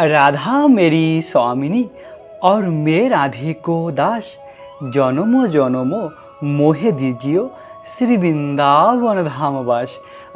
राधा मेरी स्वामिनी और मैं राधे को दास जन्म जन्म मोहे दीजियो শ্রী বৃন্দাবন ধামবাস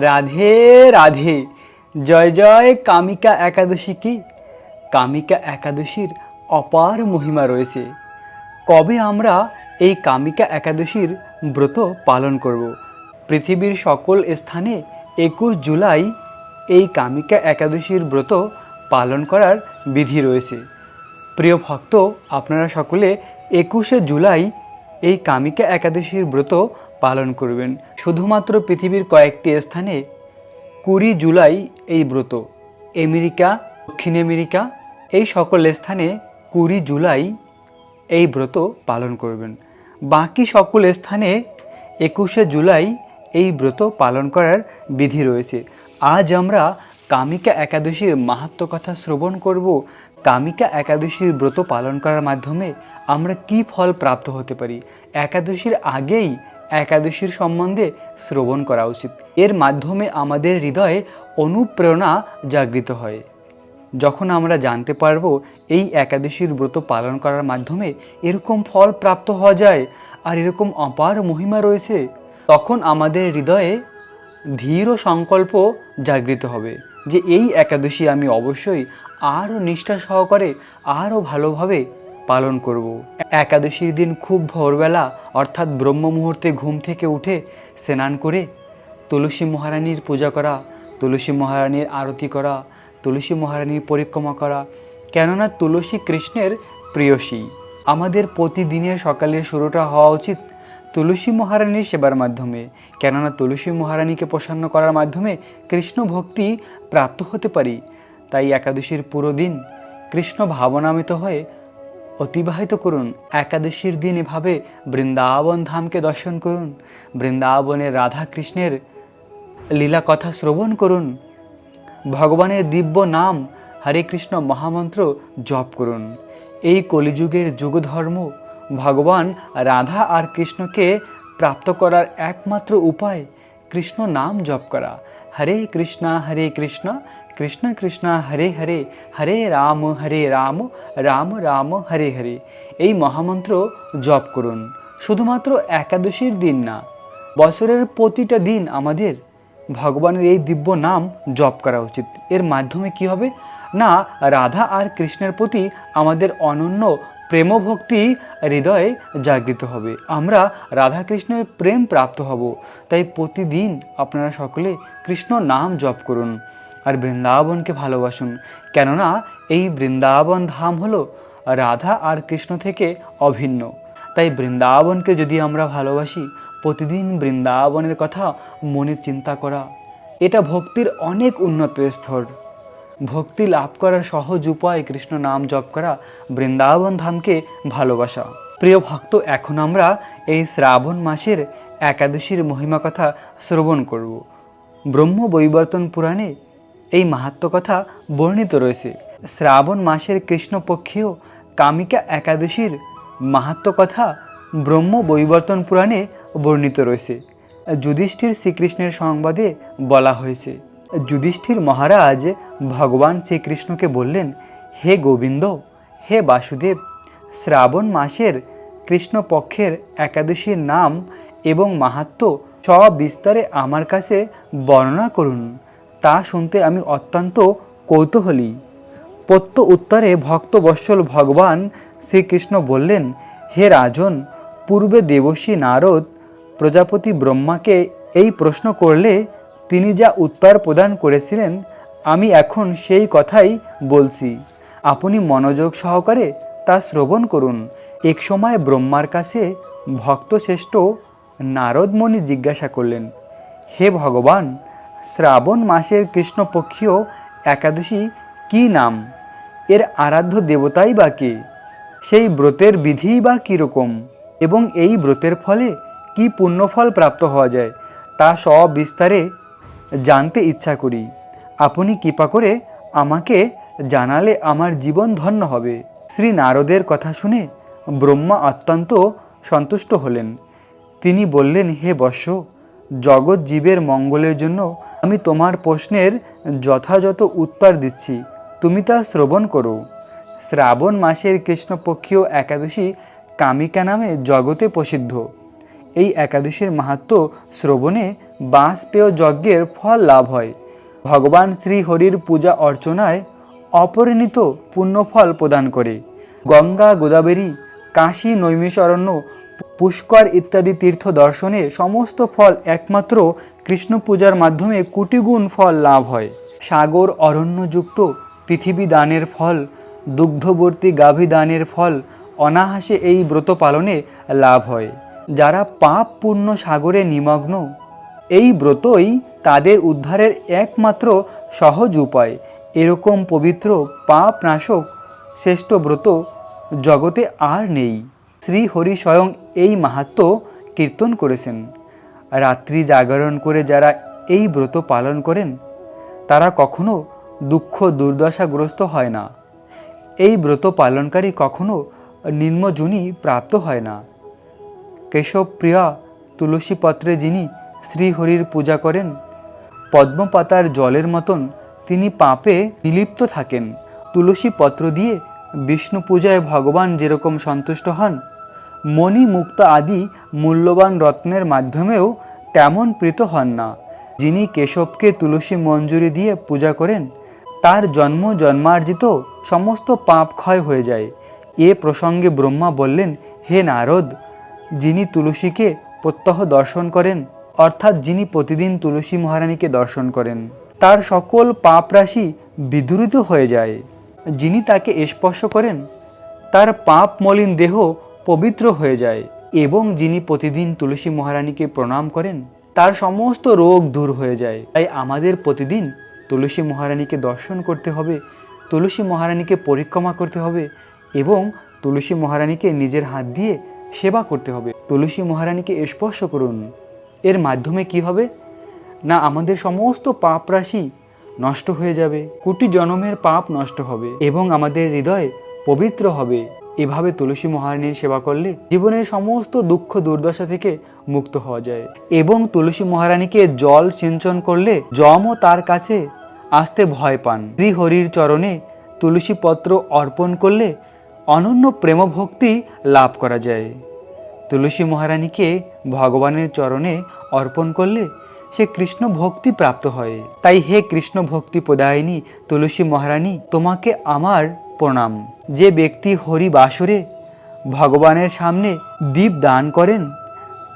রাধে রাধে জয় জয় কামিকা একাদশী কি কামিকা একাদশীর অপার মহিমা রয়েছে কবে আমরা এই কামিকা একাদশীর ব্রত পালন করব পৃথিবীর সকল স্থানে একুশ জুলাই এই কামিকা একাদশীর ব্রত পালন করার বিধি রয়েছে। প্রিয় ভক্ত, আপনারা সকলে একুশে জুলাই এই কামিকা একাদশীর ব্রত পালন করবেন। শুধুমাত্র পৃথিবীর কয়েকটি স্থানে কুড়ি জুলাই এই ব্রত, আমেরিকা, দক্ষিণ আমেরিকা, এই সকল স্থানে কুড়ি জুলাই এই ব্রত পালন করবেন। বাকি সকল স্থানে একুশে জুলাই এই ব্রত পালন করার বিধি রয়েছে। আজ আমরা কামিকা একাদশীর মাহাত্ম কথা শ্রবণ করব। কামিকা একাদশীর ব্রত পালন করার মাধ্যমে আমরা কি ফল প্রাপ্ত হতে পারি? একাদশীর আগেই একাদশীর সম্বন্ধে শ্রবণ করা উচিত। এর মাধ্যমে আমাদের হৃদয়ে অনুপ্রেরণা জাগৃত হয়। যখন আমরা জানতে পারব এই একাদশীর ব্রত পালন করার মাধ্যমে এরকম ফল প্রাপ্ত হওয়া যায় আর এরকম অপার মহিমা রয়েছে, তখন আমাদের হৃদয়ে ধীর সংকল্প জাগৃত হবে। যে এই একাদশী আমি অবশ্যই আরও নিষ্ঠা সহকারে, আরও ভালোভাবে পালন করব। একাদশীর দিন খুব ভোরবেলা, অর্থাৎ ব্রহ্ম মুহূর্তে ঘুম থেকে উঠে স্নান করে তুলসী মহারানীর পূজা করা, তুলসী মহারানীর আরতি করা, তুলসী মহারানীর পরিক্রমা করা, কেননা তুলসী কৃষ্ণের প্রিয়সী আমাদের প্রতিদিনের সকালের শুরুটা হওয়া উচিত তুলসী মহারানীর সেবার মাধ্যমে। কেননা তুলসী মহারানীকে প্রসন্ন করার মাধ্যমে কৃষ্ণ ভক্তি প্রাপ্ত হতে পারি। তাই একাদশীর পুরো দিন কৃষ্ণ ভাবনামিত হয়ে অতিবাহিত করুন। একাদশীর দিন এভাবে বৃন্দাবন ধামকে দর্শন করুন। বৃন্দাবনের রাধা কৃষ্ণের লীলা কথা শ্রবণ করুন। ভগবানের দিব্য নাম হরে কৃষ্ণ মহামন্ত্র জপ করুন। এই কলিযুগের যুগধর্ম ভগবান রাধা আর কৃষ্ণকে প্রাপ্ত করার একমাত্র উপায়, কৃষ্ণ নাম জপ করা। হরে কৃষ্ণ হরে কৃষ্ণ কৃষ্ণ কৃষ্ণ, হরে হরে হরে রাম হরে রাম রাম রাম, হরে হরে। এই মহামন্ত্র জপ করুন। শুধুমাত্র একাদশীর দিন না, বছরের প্রতিটা দিন আমাদের ভগবানের এই দিব্য নাম জপ করা উচিত। এর মাধ্যমে কি হবে? না, রাধা আর কৃষ্ণের প্রতি আমাদের অনন্য প্রেমভক্তি হৃদয়ে জাগৃত হবে। আমরা রাধা কৃষ্ণের প্রেম প্রাপ্ত হব। তাই প্রতিদিন আপনারা সকলে কৃষ্ণ নাম জপ করুন আর বৃন্দাবনকে ভালোবাসুন। কেননা এই বৃন্দাবন ধাম হলো রাধা আর কৃষ্ণ থেকে অভিন্ন। তাই বৃন্দাবনকে যদি আমরা ভালোবাসি, প্রতিদিন বৃন্দাবনের কথা মনে চিন্তা করা, এটা ভক্তির অনেক উন্নত স্তর। ভক্তি লাভ করার সহজ উপায় কৃষ্ণ নাম জপ করা বৃন্দাবন ধামকে ভালোবাসা। প্রিয় ভক্ত, এখন আমরা এই শ্রাবণ মাসের একাদশীর মহিমা কথা শ্রবণ করব। ব্রহ্ম বৈবর্তন পুরাণে এই মাহাত্ম কথা বর্ণিত রয়েছে। শ্রাবণ মাসের কৃষ্ণপক্ষীয় কামিকা একাদশীর মাহাত্ম কথা ব্রহ্ম বৈবর্তন পুরাণে বর্ণিত রয়েছে। যুধিষ্ঠির শ্রীকৃষ্ণের সংবাদে বলা হয়েছে। যুধিষ্ঠির মহারাজ ভগবান শ্রীকৃষ্ণকে বললেন, হে গোবিন্দ, হে বাসুদেব, শ্রাবণ মাসের কৃষ্ণপক্ষের একাদশীর নাম এবং মাহাত্ম সব বিস্তারে আমার কাছে বর্ণনা করুন। তা শুনতে আমি অত্যন্ত কৌতূহলী। প্রত্য উত্তরে ভক্তবৎসল ভগবান শ্রীকৃষ্ণ বললেন, হে রাজন, পূর্বে দেবশ্রী নারদ প্রজাপতি ব্রহ্মাকে এই প্রশ্ন করলে তিনি যা উত্তর প্রদান করেছিলেন, আমি এখন সেই কথাই বলছি। আপনি মনোযোগ সহকারে তা শ্রবণ করুন। এক সময় ব্রহ্মার কাছে ভক্তশ্রেষ্ঠ নারদমণি জিজ্ঞাসা করলেন, হে ভগবান, শ্রাবণ মাসের কৃষ্ণপক্ষীয় একাদশী কি নাম? এর আরাধ্য দেবতাই বা কে? সেই ব্রতের বিধিই বা কীরকম? এবং এই ব্রতের ফলে কি পুণ্যফল প্রাপ্ত হওয়া যায়? তা সবিস্তারে জানতে ইচ্ছা করি। আপনি কৃপা করে আমাকে জানালে আমার জীবন ধন্য হবে। শ্রী নারদের কথা শুনে ব্রহ্মা অত্যন্ত সন্তুষ্ট হলেন। তিনি বললেন, হে বর্ষ, জগৎ জীবের মঙ্গলের জন্য আমি তোমার প্রশ্নের যথাযথ উত্তর দিচ্ছি। তুমি তা শ্রবণ করো। শ্রাবণ মাসের কৃষ্ণপক্ষীয় একাদশী কামিকা নামে জগতে প্রসিদ্ধ। এই একাদশীর মাহাত্ম শ্রবণে বাঁশপেয় যজ্ঞের ফল লাভ হয়। ভগবান শ্রী হরির পূজা অর্চনায় অপরিণীত পুণ্যফল প্রদান করে। গঙ্গা, গোদাবরী, কাশী, নৈমিষারণ্য, পুষ্কর ইত্যাদি তীর্থ দর্শনে সমস্ত ফল একমাত্র কৃষ্ণ পূজার মাধ্যমে কোটিগুণ ফল লাভ হয়। সাগর অরণ্যযুক্ত পৃথিবী দানের ফল, দুগ্ধবর্তী গাভী দানের ফল, অনাহাসে এই ব্রত পালনে লাভ হয়। যারা পাপ পূর্ণ সাগরে নিমগ্ন এই ব্রতই তাদের উদ্ধারের একমাত্র সহজ উপায়। এরকম পবিত্র পাপ নাশক শ্রেষ্ঠ ব্রত জগতে আর নেই। শ্রী হরি স্বয়ং এই মাহাত্ম কীর্তন করেছেন। রাত্রি জাগরণ করে যারা এই ব্রত পালন করেন, তারা কখনো দুঃখ দুর্দশাগ্রস্ত হয় না। এই ব্রত পালনকারী কখনো নিম্নজনী প্রাপ্ত হয় না। কেশবপ্রিয়া তুলসী পত্রে যিনি শ্রীহরির পূজা করেন। পদ্মপাতার জলের মতন তিনি পাপে নিলিপ্ত থাকেন। তুলসী পত্র দিয়ে বিষ্ণু পূজায় ভগবান যেরকম সন্তুষ্ট হন, মণি মুক্ত আদি মূল্যবান রত্নের মাধ্যমেও তেমন প্রীত হন না। যিনি কেশবকে তুলসী মঞ্জুরি দিয়ে পূজা করেন, তার জন্ম জন্মার্জিত সমস্ত পাপ ক্ষয় হয়ে যায়। এ প্রসঙ্গে ব্রহ্মা বললেন, হে নারদ, যিনি তুলসীকে প্রত্যহ দর্শন করেন অর্থাৎ যিনি প্রতিদিন তুলসী মহারানীকে দর্শন করেন, তার সকল পাপ রাশি বিদূরিত হয়ে যায়। যিনি তাকে স্পর্শ করেন, তার পাপ মলিন দেহ পবিত্র হয়ে যায় এবং যিনি প্রতিদিন তুলসী মহারানীকে প্রণাম করেন, তার সমস্ত রোগ দূর হয়ে যায়। তাই আমাদের প্রতিদিন তুলসী মহারানীকে দর্শন করতে হবে, তুলসী মহারানীকে পরিক্রমা করতে হবে এবং তুলসী মহারানীকে নিজের হাত দিয়ে সেবা করতে হবে। তুলসী মহারানীকে স্পর্শ করুন। এর মাধ্যমে কি হবে? না, আমাদের সমস্ত পাপ রাশি নষ্ট হয়ে যাবে, কোটি জনমের পাপ নষ্ট হবে এবং আমাদের হৃদয় পবিত্র হবে। এভাবে তুলসী মহারানীর সেবা করলে জীবনের সমস্ত দুঃখ দুর্দশা থেকে মুক্ত হওয়া যায় এবং তুলসী মহারানীকে জল সিঞ্চন করলে যমও তার কাছে আসতে ভয় পান। শ্রীহরির চরণে তুলসী পত্র অর্পণ করলে অনন্য প্রেমভক্তি লাভ করা যায়। তুলসী মহারানীকে ভগবানের চরণে অর্পণ করলে সে কৃষ্ণ ভক্তি প্রাপ্ত হয়। তাই হে কৃষ্ণ ভক্তি প্রদায়িনী তুলসী মহারানী, তোমাকে আমার প্রণাম। যে ব্যক্তি হরি বাসরে ভগবানের সামনে দীপ দান করেন,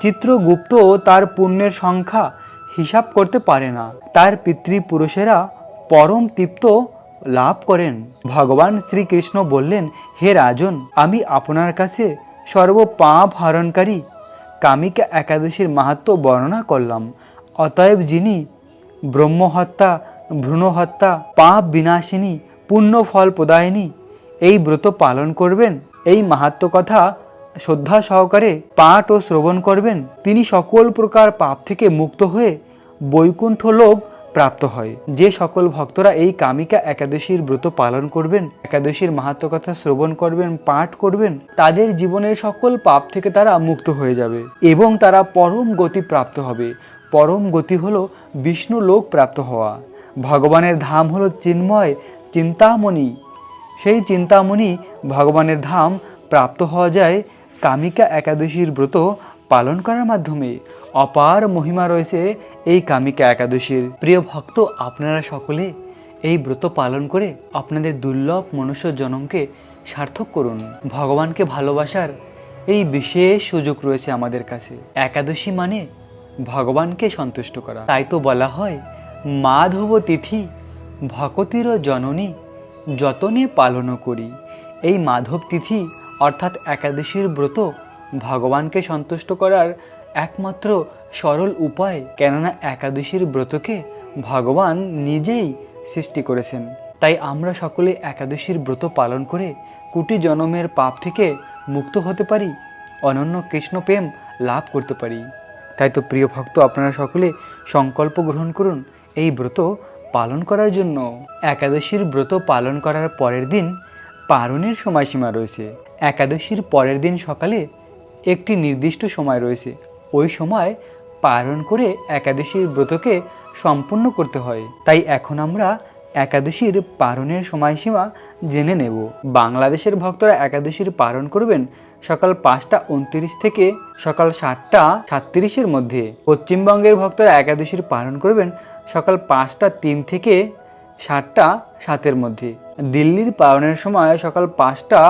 চিত্রগুপ্ত তার পুণ্যের সংখ্যা হিসাব করতে পারে না। তার পিতৃপুরুষেরা পরম তৃপ্ত লাভ করেন। ভগবান শ্রীকৃষ্ণ বললেন, হে রাজন, আমি আপনার কাছে সর্ব পাপ হরণকারী কামিকা একাদশীর মাহাত্ম বর্ণনা করলাম। অতএব যিনি ব্রহ্মহত্যা, ভ্রূণহত্যা, পাপ বিনাশিনী পুণ্য ফল প্রদায়িনী, এই ব্রত পালন করবেন, এই মাহাত্ম কথা শ্রদ্ধা সহকারে পাঠ ও শ্রবণ করবেন, তিনি সকল প্রকার পাপ থেকে মুক্ত হয়ে বৈকুণ্ঠ লোক প্রাপ্ত হয়। যে সকল ভক্তরা এই কামিকা একাদশীর ব্রত পালন করবেন, একাদশীর মাহাত্ম কথা শ্রবণ করবেন, পাঠ করবেন, তাদের জীবনের সকল পাপ থেকে তারা মুক্ত হয়ে যাবে এবং তারা পরম গতি প্রাপ্ত হবে। পরম গতি হলো বিষ্ণু লোক প্রাপ্ত হওয়া। ভগবানের ধাম হলো চিন্ময় চিন্তামণি। সেই চিন্তামণি ভগবানের ধাম প্রাপ্ত হওয়া যায় কামিকা একাদশীর ব্রত পালন করার মাধ্যমে। অপার মহিমা রয়েছে এই কামিকা একাদশীর প্রিয় ভক্ত আপনারা সকলে এই ব্রত পালন করে আপনাদের দুর্লভ মনুষ্য জনমকে সার্থক করুন। ভগবানকে ভালোবাসার এই বিশেষ সুযোগ রয়েছে আমাদের কাছে। একাদশী মানে ভগবানকে সন্তুষ্ট করা। তাই তো বলা হয় মাধব তিথি ভকতির জননী যতনে পালন করি। এই মাধব তিথি অর্থাৎ একাদশীর ব্রত ভগবানকে সন্তুষ্ট করার একমাত্র সরল উপায়, কেননা একাদশীর ব্রতকে ভগবান নিজেই সৃষ্টি করেছেন। তাই আমরা সকলে একাদশীর ব্রত পালন করে কোটি জনমের পাপ থেকে মুক্ত হতে পারি, অনন্য কৃষ্ণ প্রেম লাভ করতে পারি। তাই তো প্রিয় ভক্ত, আপনারা সকলে সংকল্প গ্রহণ করুন এই ব্রত পালন করার জন্য। একাদশীর ব্রত পালন করার পরের দিন পারণের সময়সীমা রয়েছে। একাদশীর পরের দিন সকালে একটি নির্দিষ্ট সময় রয়েছে। ওই সময় পালন করে একাদশীর ব্রতকে সম্পূর্ণ করতে হয়। তাই এখন আমরা একাদশীর পালনের সময়সীমা জেনে নেব। বাংলাদেশের ভক্তরা একাদশীর পালন করবেন সকাল পাঁচটা উনত্রিশ থেকে সকাল সাতটা সাতত্রিশের মধ্যে। পশ্চিমবঙ্গের ভক্তরা একাদশীর পালন করবেন সকাল পাঁচটা তিন থেকে সাতটা সাতের মধ্যে। দিল্লির পালনের সময় সকাল পাঁচটা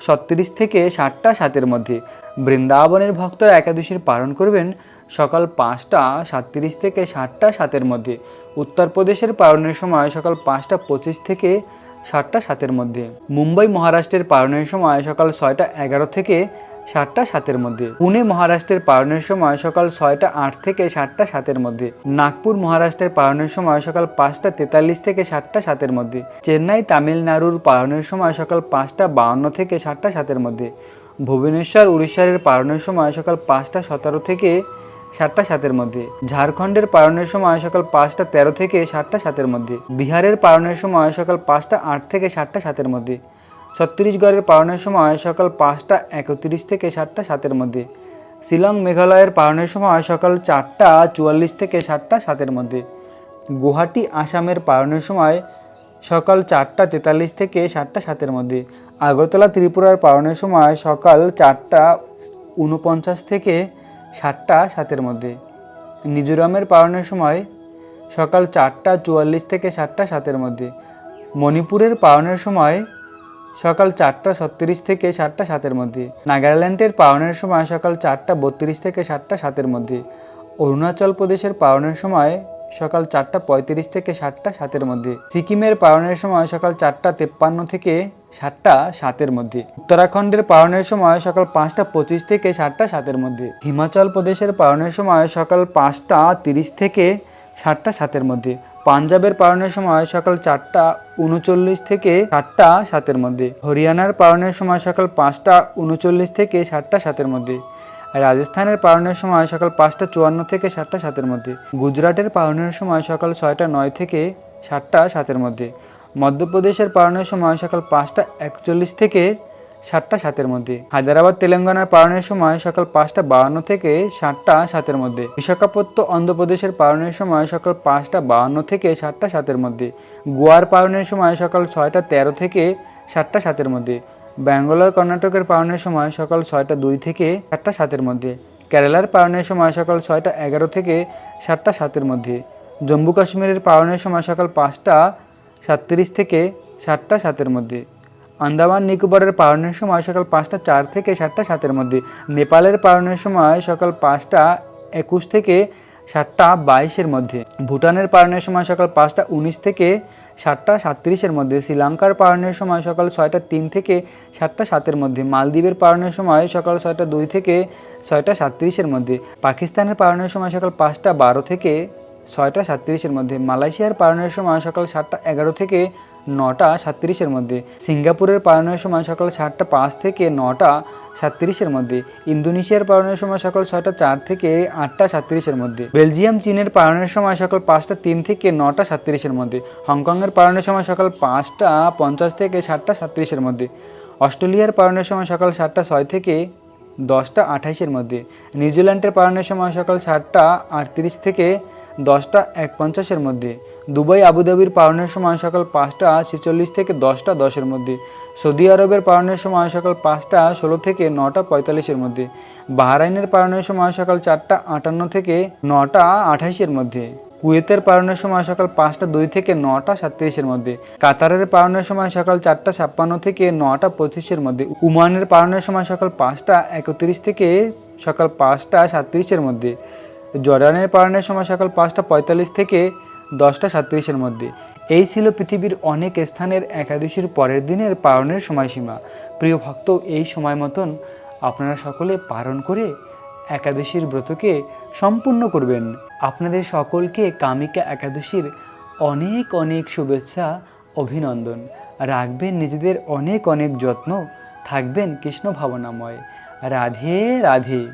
ছত্রিশ থেকে সাতটা সাতের মধ্যে। বৃন্দাবনের ভক্তরা একাদশীর পালন করবেন সকাল পাঁচটা সাতত্রিশ থেকে সাতটা সাতের মধ্যে। উত্তরপ্রদেশের পালনের সময় সকাল পাঁচটা পঁচিশ থেকে সাতটা সাতের মধ্যে। মুম্বাই মহারাষ্ট্রের পালনের সময় সকাল ছয়টা এগারো থেকে সাতটা সাতের মধ্যে। পুনে মহারাষ্ট্রের পালনের সময় সকাল ছয়টা আট থেকে সাতটা সাতের মধ্যে। নাগপুর মহারাষ্ট্রের পালনের সময় সকাল পাঁচটা তেতাল্লিশ থেকে সাতটা সাতের মধ্যে। চেন্নাই তামিলনাড়ুর পালনের সময় সকাল পাঁচটা বাউন্ন থেকে সাতটা সাতের মধ্যে। ভুবনেশ্বর উড়িষ্যার পালনের সময় সকাল পাঁচটা সতেরো থেকে সাতটা সাতের মধ্যে। ঝাড়খণ্ডের পালনের সময় সকাল পাঁচটা তেরো থেকে সাতটা সাতের মধ্যে। বিহারের পালনের সময় সকাল পাঁচটা আট থেকে সাতটা সাতের মধ্যে। ছত্তিশগড়ের পালনের সময় সকাল পাঁচটা একত্রিশ থেকে সাতটা সাতের মধ্যে। শিলং মেঘালয়ের পালনের সময় সকাল চারটা চুয়াল্লিশ থেকে সাতটা সাতের মধ্যে। গুয়াহাটি, আসামের পালনের সময় সকাল চারটা তেতাল্লিশ থেকে সাতটা সাতের মধ্যে। আগরতলা, ত্রিপুরার পালনের সময় সকাল চারটা উনপঞ্চাশ থেকে সাতটা সাতের মধ্যে। মিজোরামের পালনের সময় সকাল চারটা চুয়াল্লিশ থেকে সাতটা সাতের মধ্যে। মণিপুরের পালনের সময় সকাল চারটা ছত্রিশ থেকে সাতটা সাতের মধ্যে। নাগাল্যান্ডের পালনের সময় সকাল চারটা বত্রিশ থেকে সাতটা সাতের মধ্যে। অরুণাচল প্রদেশের পালনের সময় সকাল চারটা পঁয়ত্রিশ থেকে সাতটা সাতের মধ্যে। সিকিমের পালনের সময় সকাল চারটা তেপ্পান্ন থেকে সাতটা সাতের মধ্যে। উত্তরাখণ্ডের পালনের সময় সকাল পাঁচটা পঁচিশ থেকে সাতটা সাতের মধ্যে। হিমাচল প্রদেশের পালনের সময় সকাল পাঁচটা তিরিশ থেকে সাতটা সাতের মধ্যে। পাঞ্জাবের পালনের সময় সকাল চারটা উনচল্লিশ থেকে সাতটা সাতের মধ্যে। হরিয়ানার পালনের সময় সকাল পাঁচটা উনচল্লিশ থেকে সাতটা সাতের মধ্যে। রাজস্থানের পালনের সময় সকাল পাঁচটা চুয়ান্ন থেকে সাতটা সাতের মধ্যে। গুজরাটের পালনের সময় সকাল ছয়টা নয় থেকে সাতটা সাতের মধ্যে। মধ্যপ্রদেশের পালনের সময় সকাল পাঁচটা একচল্লিশ থেকে সাতটা সাতের মধ্যে। হায়দ্রাবাদ, তেলেঙ্গানার পালনের সময় সকাল পাঁচটা বাহান্ন থেকে সাতটা সাতের মধ্যে। বিশাখাপত্ত, অন্ধ্রপ্রদেশের পালনের সময় সকাল পাঁচটা বাহান্ন থেকে সাতটা সাতের মধ্যে। গোয়ার পালনের সময় সকাল ছয়টা তেরো থেকে সাতটা সাতের মধ্যে। ব্যাঙ্গালোর, কর্ণাটকের পালনের সময় সকাল ছয়টা দুই থেকে সাতটা সাতের মধ্যে। কেরালার পালনের সময় সকাল ছয়টা এগারো থেকে সাতটা সাতের মধ্যে। জম্মু কাশ্মীরের পালনের সময় সকাল পাঁচটা সাতত্রিশ থেকে সাতটা সাতের মধ্যে। আন্দামান নিকোবরের পালনের সময় সকাল পাঁচটা চার থেকে সাতটা সাতের মধ্যে। নেপালের পালনের সময় সকাল পাঁচটা একুশ থেকে সাতটা বাইশের মধ্যে। ভুটানের পালনের সময় সকাল পাঁচটা উনিশ থেকে সাতটা সাতত্রিশের মধ্যে। শ্রীলঙ্কার পালনের সময় সকাল ছয়টা তিন থেকে সাতটা সাতের মধ্যে। মালদ্বীপের পালনের সময় সকাল ছয়টা দুই থেকে ছয়টা সাতত্রিশের মধ্যে। পাকিস্তানের পালনের সময় সকাল পাঁচটা বারো থেকে ছয়টা সাতত্রিশের মধ্যে। মালয়েশিয়ার পালনের সময় সকাল সাতটা এগারো থেকে নটা সাতত্রিশের মধ্যে। সিঙ্গাপুরের পালনের সময় সকাল সাতটা পাঁচ থেকে নটা সাতত্রিশের মধ্যে। ইন্দোনেশিয়ার পালনের সময় সকাল ছয়টা চার থেকে আটটা সাতত্রিশের মধ্যে। বেলজিয়াম, চীনের পালনের সময় সকাল পাঁচটা তিন থেকে নটা সাতত্রিশের মধ্যে। হংকংয়ের পালনের সময় সকাল পাঁচটা পঞ্চাশ থেকে সাতটা সাতত্রিশের মধ্যে। অস্ট্রেলিয়ার পালনের সময় সকাল সাতটা ছয় থেকে দশটা আঠাইশের মধ্যে। নিউজিল্যান্ডের পালনের সময় সকাল সাতটা আটত্রিশ থেকে দশটা এক পঞ্চাশের মধ্যে। দুবাই, আবুধাবির পালনের সময় সকাল পাঁচটা ছেচল্লিশ থেকে দশটা দশের মধ্যে, সৌদি আরবের পালনের সময় সকাল পাঁচটা ষোলো থেকে নটা পঁয়তাল্লিশের মধ্যে, বাহরাইনের পালনের সময় সকাল চারটা আটান্ন থেকে নটা আঠাইশের মধ্যে, কুয়েতের পালনের সময় সকাল পাঁচটা দুই থেকে নটা সাতত্রিশের মধ্যে, কাতারের পালনের সময় সকাল চারটা ছাপ্পান্ন থেকে নটা পঁচিশের মধ্যে উমানের পালনের সময় সকাল পাঁচটা একত্রিশ থেকে সকাল পাঁচটা সাতত্রিশের মধ্যে, জর্ডানের পালনের সময় সকাল পাঁচটা পঁয়তাল্লিশ থেকে দশটা সাতত্রিশের মধ্যে। এই ছিল পৃথিবীর অনেক স্থানের একাদশীর পরের দিনের পালনের সময়সীমা। প্রিয় ভক্ত, এই সময় মতন আপনারা সকলে পালন করে একাদশীর ব্রতকে সম্পূর্ণ করবেন। আপনাদের সকলকে কামিকা একাদশীর অনেক অনেক শুভেচ্ছা, অভিনন্দন। রাখবেন নিজেদের অনেক অনেক যত্ন। থাকবেন কৃষ্ণ ভাবনাময়। রাধে রাধে।